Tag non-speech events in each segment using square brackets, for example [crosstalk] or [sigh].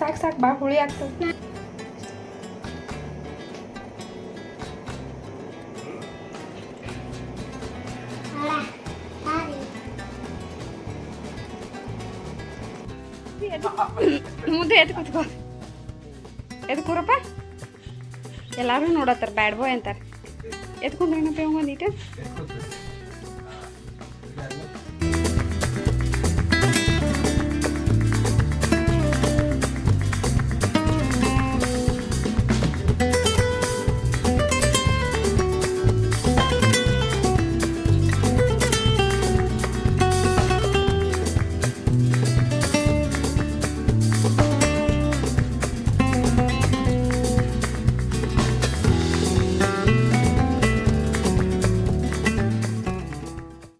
ಸಾಕು ಸಾಕು ಭಾಳ ಹುಳಿ ಆಗ್ತದೆ ಮುಂದೆ ಎದ್ದು ಕೂತ್ಕೋ ಎದ್ದು ಕೂರಪ್ಪ ಎಲ್ಲರೂ ನೋಡತ್ತಾರ ಬ್ಯಾಡ್ ಬಾಯ್ ಅಂತಾರೆ ಎದ್ಕೊಂಡ್ರೇನಪ್ಪ ಇವಂಗ ಒಂದೀಟ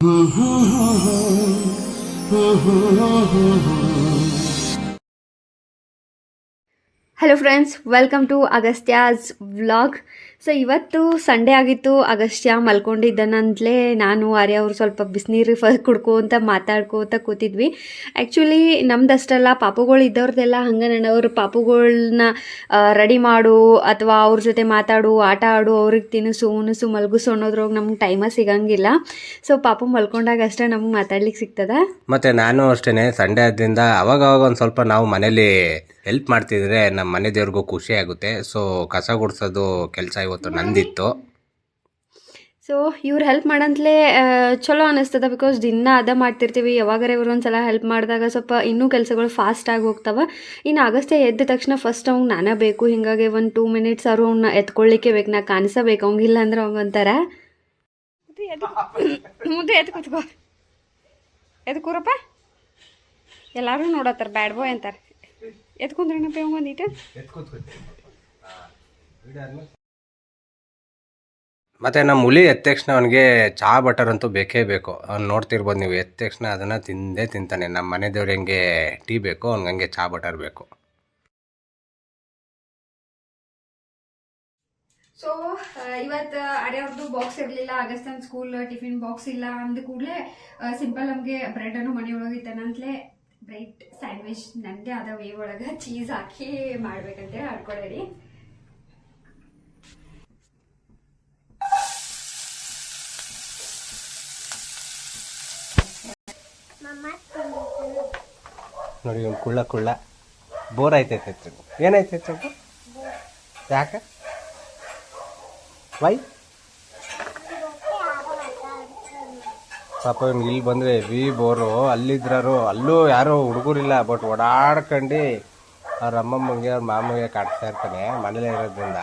Hello friends, welcome to Agastya's vlog. So ಇವತ್ತು ಸಂಡೇ ಆಗಿತ್ತು. ಅಗಸ್ಟ್ಯ ಮಲ್ಕೊಂಡಿದ್ದನಂತಲೇ ನಾನು, ಆರ್ಯ ಅವರು ಸ್ವಲ್ಪ ಬಿಸಿನೀರು ಫ ಕುಡ್ಕೋತ ಮಾತಾಡ್ಕೋತ ಕೂತಿದ್ವಿ. ಆ್ಯಕ್ಚುಲಿ ನಮ್ದಷ್ಟಲ್ಲ ಪಾಪುಗಳು ಇದ್ದವ್ರದ್ದೆಲ್ಲ ಹಂಗೆ ನಾನು ಅವ್ರ ಪಾಪುಗಳನ್ನ ರೆಡಿ ಮಾಡು, ಅಥವಾ ಅವ್ರ ಜೊತೆ ಮಾತಾಡು, ಆಟ ಆಡು, ಅವ್ರಿಗೆ ತಿನ್ನಿಸು ಉಣಿಸು ಮಲಗಿಸು ಅನ್ನೋದ್ರೊಳಗೆ ನಮ್ಗೆ ಟೈಮ ಸಿಗಂಗಿಲ್ಲ. ಸೊ ಪಾಪು ಮಲ್ಕೊಂಡಾಗ ಅಷ್ಟೇ ನಮ್ಗೆ ಮಾತಾಡ್ಲಿಕ್ಕೆ ಸಿಗ್ತದೆ? ಮತ್ತು ನಾನು ಅಷ್ಟೇ ಸಂಡೇ ಆದ್ದರಿಂದ ಅವಾಗ ಅವಾಗ ಒಂದು ಸ್ವಲ್ಪ ನಾವು ಮನೇಲಿ ಹೆಲ್ಪ್ ಮಾಡ್ತಿದ್ರೆ ನಮ್ಮ ಮನೆ ದೇವ್ರಿಗೂ ಖುಷಿ ಆಗುತ್ತೆ. ಸೊ ಕಸ ಗುಡಿಸೋದು ಕೆಲಸ ಇವತ್ತು ನಂದಿತ್ತು. ಸೊ ಇವ್ರು ಹೆಲ್ಪ್ ಮಾಡಂತಲೇ ಚಲೋ ಅನಿಸ್ತದ ಬಿಕಾಸ್ ದಿನ ಅದ ಮಾಡ್ತಿರ್ತೀವಿ. ಯಾವಾಗಾರ ಇವ್ರು ಒಂದ್ಸಲ ಹೆಲ್ಪ್ ಮಾಡಿದಾಗ ಸ್ವಲ್ಪ ಇನ್ನೂ ಕೆಲಸಗಳು ಫಾಸ್ಟ್ ಆಗಿ ಹೋಗ್ತಾವ. ಇನ್ನು ಆಗಸ್ಟೆ ಎದ್ದ ತಕ್ಷಣ ಫಸ್ಟ್ ಅವ್ನು ನಾನೇ ಬೇಕು. ಹಿಂಗಾಗಿ ಒಂದು ಟೂ ಮಿನಿಟ್ಸ್ ಅವರು ಅವ್ನ ಎತ್ಕೊಳ್ಳಿಕ್ಕೆ ಬೇಕು. ನಾ ಕಾಣಿಸಬೇಕು. ಅವಂಗಿಲ್ಲ ಅಂದ್ರೆ ಅವಂಗ ಅಂತಾರ ಮುಂದೆ ಎದ್ದು ಕೂತ್ಕೋ. ಎದ್ದು ಕೂರಪ್ಪ. ಎಲ್ಲರೂ ನೋಡತ್ತಾರ. ಬ್ಯಾಡ್ ಬಾಯ್ ಅಂತಾರೆ. ಎದ್ಕೊಂಡ್ರೇನಪ್ಪ ಒಂದು ಒಂದೀಟ ಮತ್ತು ನಮ್ಮ ಹುಲಿ ಎದ್ದ ತಕ್ಷಣ ಅವನಿಗೆ ಚಹಾ ಬಟರ್ ಅಂತೂ ಬೇಕೇ ಬೇಕು. ಅವ್ನು ನೋಡ್ತಿರ್ಬೋದು ನೀವು, ಎದ್ದ ತಕ್ಷಣ ಅದನ್ನು ತಿಂದೇ ತಿಂತಾನೆ. ನಮ್ಮ ಮನೆ ದೇವ್ರು ಹೆಂಗೆ ಟೀ ಬೇಕು, ಅವ್ನಿಗೆ ಹಂಗೆ ಚಹಾ ಬಟರ್ ಬೇಕು. ಸೊ ಇವತ್ತು ಅಡ್ಯಾವ್ರದ್ದು ಬಾಕ್ಸ್ ಇರಲಿಲ್ಲ. ಅಗಸ್ತನ್ ಸ್ಕೂಲ್ ಟಿಫಿನ್ ಬಾಕ್ಸ್ ಇಲ್ಲ ಅಂದ ಕೂಡಲೇ ಸಿಂಪಲ್ ನಮಗೆ ಅನ್ನು ಒಳಗೆ ಇತ್ತಂತಲೇ ಬ್ರೆಡ್ ಸ್ಯಾಂಡ್ವಿಚ್ ನನ್ನದೇ ಆದ ವೇ ಒಳಗೆ ಚೀಸ್ ಹಾಕಿ ಮಾಡ್ಬೇಕಂತೇಳಿ ಆಡ್ಕೊಳ್ಳೇರಿ ನೋಡಿ ಒಂದು ಕುಳ್ಳ ಕುಳ್ಳ. ಬೋರ್ ಆಯ್ತೈತೆ ಏನಾಯ್ತೈತೆ ಯಾಕೆ? ವೈ ಪಾಪ ಇವ್ನು ಇಲ್ಲಿ ಬಂದರೆ ವಿ ಬೋರು, ಅಲ್ಲಿದ್ರಾರು, ಅಲ್ಲೂ ಯಾರೂ ಹುಡುಗರಿಲ್ಲ ಬಟ್ ಓಡಾಡ್ಕೊಂಡು ಅವ್ರ ಅಮ್ಮಮ್ಮಂಗೆ, ಅವ್ರ ಮಾಮಗೆ ಕಾಡ್ತಾ ಇರ್ತಾನೆ ಮನೇಲೇ ಇರೋದ್ರಿಂದ.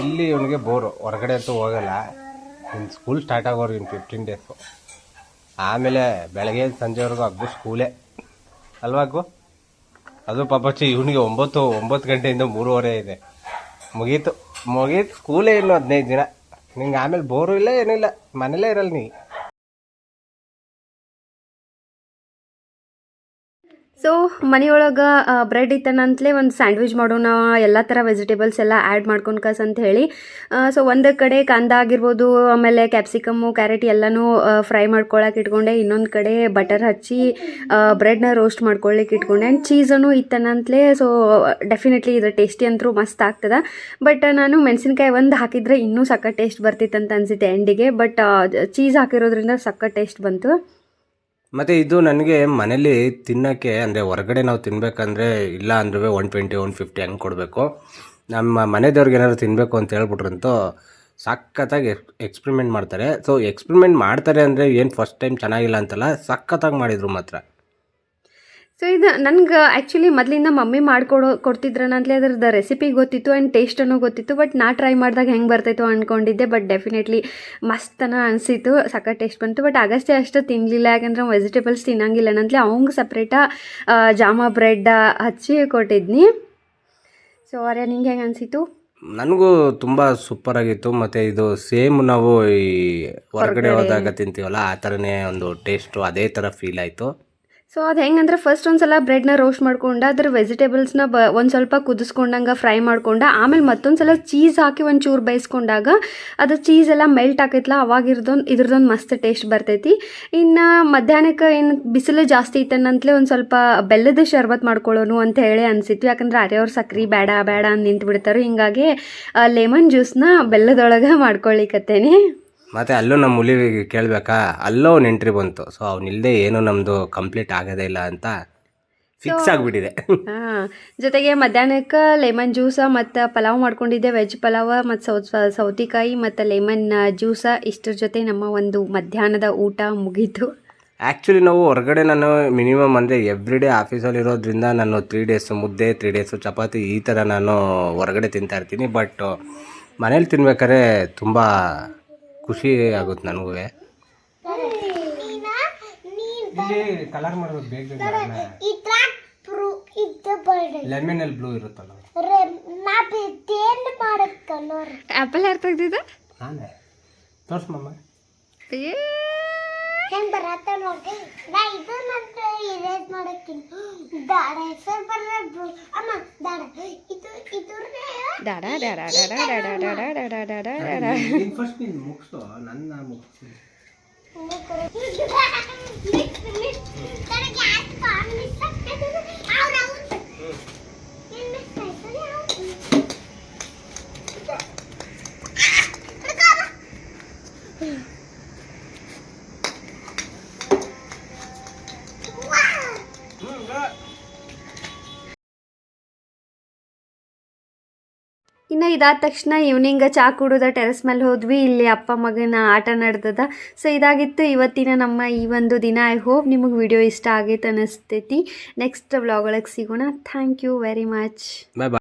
ಇಲ್ಲಿ ಇವನಿಗೆ ಬೋರು, ಹೊರಗಡೆ ಅಂತೂ ಹೋಗಲ್ಲ. ಇನ್ನು ಸ್ಕೂಲ್ ಸ್ಟಾರ್ಟ್ ಆಗೋರು ಇನ್ನು ಫಿಫ್ಟೀನ್ ಡೇಸು ಆಮೇಲೆ ಬೆಳಗ್ಗೆ ಸಂಜೆವರೆಗೂ ಹಬ್ಬ ಸ್ಕೂಲೇ ಅಲ್ವಾ ಅಗ್ಗು ಅದು ಪಾಪಚ್ಚಿ ಇವನಿಗೆ ಒಂಬತ್ತು ಒಂಬತ್ತು ಗಂಟೆಯಿಂದ ಮೂರುವರೆ ಇದೆ. ಮುಗೀತು ಮುಗೀತು, ಸ್ಕೂಲೇ ಇಲ್ಲ ಹದಿನೈದು ದಿನ? ನಿಂಗೆ ಆಮೇಲೆ ಬೋರು ಇಲ್ಲ ಏನಿಲ್ಲ? ಮನೇಲೇ ಇರಲ್ಲ ನೀ. ಸೊ ಮನೆಯೊಳಗೆ ಬ್ರೆಡ್ ಇತ್ತನಂತಲೇ ಒಂದು ಸ್ಯಾಂಡ್ವಿಚ್ ಮಾಡೋಣ, ಎಲ್ಲ ಥರ ವೆಜಿಟೇಬಲ್ಸ್ ಎಲ್ಲ ಆ್ಯಡ್ ಮಾಡ್ಕೊಂಡು ಕಸ್ ಅಂತ ಹೇಳಿ. ಸೊ ಒಂದು ಕಡೆ ಕಾಂದ ಆಗಿರ್ಬೋದು, ಆಮೇಲೆ ಕ್ಯಾಪ್ಸಿಕಮ್ಮು ಕ್ಯಾರೆಟ್ ಎಲ್ಲನೂ ಫ್ರೈ ಮಾಡ್ಕೊಳಕ್ಕೆ ಇಟ್ಕೊಂಡೆ. ಇನ್ನೊಂದು ಕಡೆ ಬಟರ್ ಹಚ್ಚಿ ಬ್ರೆಡ್ನ ರೋಸ್ಟ್ ಮಾಡ್ಕೊಳ್ಳಿಕ್ಕೆ ಇಟ್ಕೊಂಡೆ. ಆ್ಯಂಡ್ ಚೀಸನ್ನು ಇತ್ತನಂತಲೇ ಸೊ ಡೆಫಿನೆಟ್ಲಿ ಇದು ಟೇಸ್ಟಿ ಅಂತೂ ಮಸ್ತ್ ಆಗ್ತದೆ. ಬಟ್ ನಾನು ಮೆಣಸಿನ್ಕಾಯಿ ಒಂದು ಹಾಕಿದರೆ ಇನ್ನೂ ಸಕ್ಕ ಟೇಸ್ಟ್ ಬರ್ತಿತ್ತು ಅಂತ ಅನಿಸುತ್ತೆ ಎಂಡಿಗೆ ಬಟ್ ಚೀಸ್ ಹಾಕಿರೋದ್ರಿಂದ ಸಕ್ಕ ಟೇಸ್ಟ್ ಬಂತು. ಮತ್ತು ಇದು ನನಗೆ ಮನೇಲಿ ತಿನ್ನೋಕ್ಕೆ, ಅಂದರೆ ಹೊರಗಡೆ ನಾವು ತಿನ್ನಬೇಕಂದ್ರೆ ಇಲ್ಲ ಅಂದ್ರೂ ಒನ್ ಟ್ವೆಂಟಿ ಒನ್ ಫಿಫ್ಟಿ ಹಂಗೆ ಕೊಡಬೇಕು. ನಮ್ಮ ಮನೆದೇವ್ರಿಗೆ ಏನಾದ್ರು ತಿನ್ನಬೇಕು ಅಂತ ಹೇಳ್ಬಿಟ್ರಂತೂ ಸಖತ್ತಾಗಿ ಎಕ್ಸ್ಪೆರಿಮೆಂಟ್ ಮಾಡ್ತಾರೆ. ಸೊ ಎಕ್ಸ್ಪ್ರಿಮೆಂಟ್ ಮಾಡ್ತಾರೆ ಅಂದರೆ ಏನು ಫಸ್ಟ್ ಟೈಮ್ ಚೆನ್ನಾಗಿಲ್ಲ ಅಂತಲ್ಲ, ಸಖತ್ತಾಗಿ ಮಾಡಿದರು ಮಾತ್ರ. ಸೊ ಇದು ನನಗೆ ಆ್ಯಕ್ಚುಲಿ ಮೊದಲಿಂದ ಮಮ್ಮಿ ಮಾಡಿಕೊಡೋ ಕೊಡ್ತಿದ್ರನಂತಲೇ ಅದ್ರದ್ದು ರೆಸಿಪಿ ಗೊತ್ತಿತ್ತು ಆ್ಯಂಡ್ ಟೇಸ್ಟನ್ನು ಗೊತ್ತಿತ್ತು ಬಟ್ ನಾ ಟ್ರೈ ಮಾಡಿದಾಗ ಹೆಂಗೆ ಬರ್ತಾಯಿತ್ತು ಅಂದ್ಕೊಂಡಿದ್ದೆ ಬಟ್ ಡೆಫಿನೆಟ್ಲಿ ಮಸ್ತನ ಅನಿಸಿತ್ತು ಸಖತ್ ಟೇಸ್ಟ್ ಬಂತು. ಬಟ್ ಆಗಷ್ಟೇ ಅಷ್ಟು ತಿನ್ನಲಿಲ್ಲ ಯಾಕಂದ್ರೆ ವೆಜಿಟೇಬಲ್ಸ್ ತಿನ್ನಂಗಿಲ್ಲ ನಂತಲೇ ಅವಂಗೆ ಸಪ್ರೇಟ ಜಾಮ ಬ್ರೆಡ್ ಹಚ್ಚಿ ಕೊಟ್ಟಿದ್ನಿ. ಸೊ ಅರೆ ನಿಂಗೆ ಹೆಂಗೆ ಅನಿಸಿತು ನನಗೂ ತುಂಬ ಸೂಪರ್ ಆಗಿತ್ತು. ಮತ್ತು ಇದು ಸೇಮ್ ನಾವು ಈ ಹೊರಗಡೆ ಹೋದಾಗ ತಿಂತೀವಲ್ಲ ಆ ಥರನೇ ಒಂದು ಟೇಸ್ಟು ಅದೇ ಥರ ಫೀಲ್ ಆಯಿತು. ಸೊ ಅದು ಹೆಂಗಂದ್ರೆ ಫಸ್ಟ್ ಒಂದು ಸಲ ಬ್ರೆಡ್ನ ರೋಸ್ಟ್ ಮಾಡ್ಕೊಂಡು, ಅದ್ರ ವೆಜಿಟೇಬಲ್ಸ್ನ ಬ, ಒಂದು ಸ್ವಲ್ಪ ಕುದಿಸ್ಕೊಂಡಂಗೆ ಫ್ರೈ ಮಾಡ್ಕೊಂಡು, ಆಮೇಲೆ ಮತ್ತೊಂದು ಸಲ ಚೀಸ್ ಹಾಕಿ ಒಂದು ಚೂರು ಬೇಯಿಸ್ಕೊಂಡಾಗ ಅದು ಚೀಸ್ ಎಲ್ಲ ಮೆಲ್ಟ್ ಆಕೈತಲ್ಲ ಅವಾಗ ಇರ್ದೊಂದು ಇದ್ರದ್ದೊಂದು ಮಸ್ತ್ ಟೇಸ್ಟ್ ಬರ್ತೈತಿ. ಇನ್ನು ಮಧ್ಯಾಹ್ನಕ್ಕೆ ಏನು ಬಿಸಿಲು ಜಾಸ್ತಿ ಇತ್ತನ್ನಂತಲೇ ಒಂದು ಸ್ವಲ್ಪ ಬೆಲ್ಲದ ಶರ್ಬತ್ ಮಾಡ್ಕೊಳ್ಳೋನು ಅಂತ ಹೇಳಿ ಅನಿಸಿತ್ತು. ಯಾಕಂದ್ರೆ ಅರೆಯವ್ರ ಸಕ್ರೆ ಬೇಡ ಬೇಡ ಅಂತ ನಿಂತು ಬಿಡ್ತಾರೆ ಹಿಂಗಾಗಿ ಲೆಮನ್ ಜ್ಯೂಸ್ನ ಬೆಲ್ಲದೊಳಗೆ ಮಾಡ್ಕೊಳ್ಳಿಕತ್ತೇನೆ ಮತ್ತೆ ಅಲ್ಲೂ ನಮ್ಮ ಹುಲಿ ಕೇಳಬೇಕಾ? ಅಲ್ಲೋ ನೆಂಟ್ರಿ ಎಂಟ್ರಿ ಬಂತು. ಸೊ ಅವನಿಲ್ಲದೆ ಏನೂ ನಮ್ಮದು ಕಂಪ್ಲೀಟ್ ಆಗೋದೇ ಇಲ್ಲ ಅಂತ ಫಿಕ್ಸ್ ಆಗಿಬಿಟ್ಟಿದೆ. [laughs] ಹಾಂ. ಜೊತೆಗೆ ಮಧ್ಯಾಹ್ನಕ್ಕೆ ಲೆಮನ್ ಜ್ಯೂಸ ಮತ್ತು ಪಲಾವ್ ಮಾಡ್ಕೊಂಡಿದ್ದೆ. ವೆಜ್ ಪಲಾವ ಮತ್ತು ಸೌತ್ ಸೌತಿಕಾಯಿ ಮತ್ತು ಲೆಮನ್ ಜ್ಯೂಸ ಇಷ್ಟರ ಜೊತೆ ನಮ್ಮ ಒಂದು ಮಧ್ಯಾಹ್ನದ ಊಟ ಮುಗೀತು. ಆ್ಯಕ್ಚುಲಿ ನಾವು ಹೊರಗಡೆ ನಾನು ಮಿನಿಮಮ್ ಅಂದರೆ ಎವ್ರಿ ಡೇ ಆಫೀಸಲ್ಲಿ ಇರೋದ್ರಿಂದ ನಾನು ತ್ರೀ ಡೇಸು ಮುದ್ದೆ ತ್ರೀ ಡೇಸು ಚಪಾತಿ ಈ ಥರ ನಾನು ಹೊರಗಡೆ ತಿಂತಾ ಇರ್ತೀನಿ. ಬಟ್ ಮನೇಲಿ ತಿನ್ಬೇಕಾದ್ರೆ ತುಂಬ ಖುಷಿ ಆಗುತ್ತೆ ನನಗೂ. ಕಲರ್ ಮಾಡೋದು ಬೇಗ ಲೆಮನ್ ಅಲ್ಲಿ ಬ್ಲೂ ಇರುತ್ತಲ್ಲ ಆಪಲ್ ಯಾರು ತೆಗ್ದಿದ್ದ? ನಾನೇ. ತೋರ್ಸ್ ಮಮ್ಮ ಹೆಂಗ್ ಬರತ್ತ ನೋಡಿ. ನಾ ಇದು ಇರೇಸ್ ಮಾಡಕ್ಕಿನ್. ದಾಡ ಹೆಸರು ಬರ್ರ ಅಮ್ಮ ದಾಡ. ಇದು ಇದ್ರನ್ನೇ ದಾಡ ದಾಡ ದಾಡ ದಾಡ ದಾಡ ದಾಡ ದಾಡ ದಾಡ ಫಸ್ಟ್ ನೀನು ಮುಗಿಸು ನನ್ನ ಮುಗಿಸಿ [laughs] ಇನ್ನು ಇದಾದ ತಕ್ಷಣ ಈವ್ನಿಂಗ್ ಚಾ ಕುಡಿದ ಟೆರೆಸ್ ಮೇಲೆ ಹೋದ್ವಿ, ಇಲ್ಲಿ ಅಪ್ಪ ಮಗನ ಆಟ ನಡೆದದ. ಸೊ ಇದಾಗಿತ್ತು ಇವತ್ತಿನ ನಮ್ಮ ಈ ಒಂದು ದಿನ. ಐ ಹೋಪ್ ನಿಮಗೆ ವಿಡಿಯೋ ಇಷ್ಟ ಆಗೈತೆ ಅನ್ನಿಸ್ತೈತಿ. ನೆಕ್ಸ್ಟ್ ಬ್ಲಾಗ್ ಒಳಗೆ ಸಿಗೋಣ. Thank you very much bye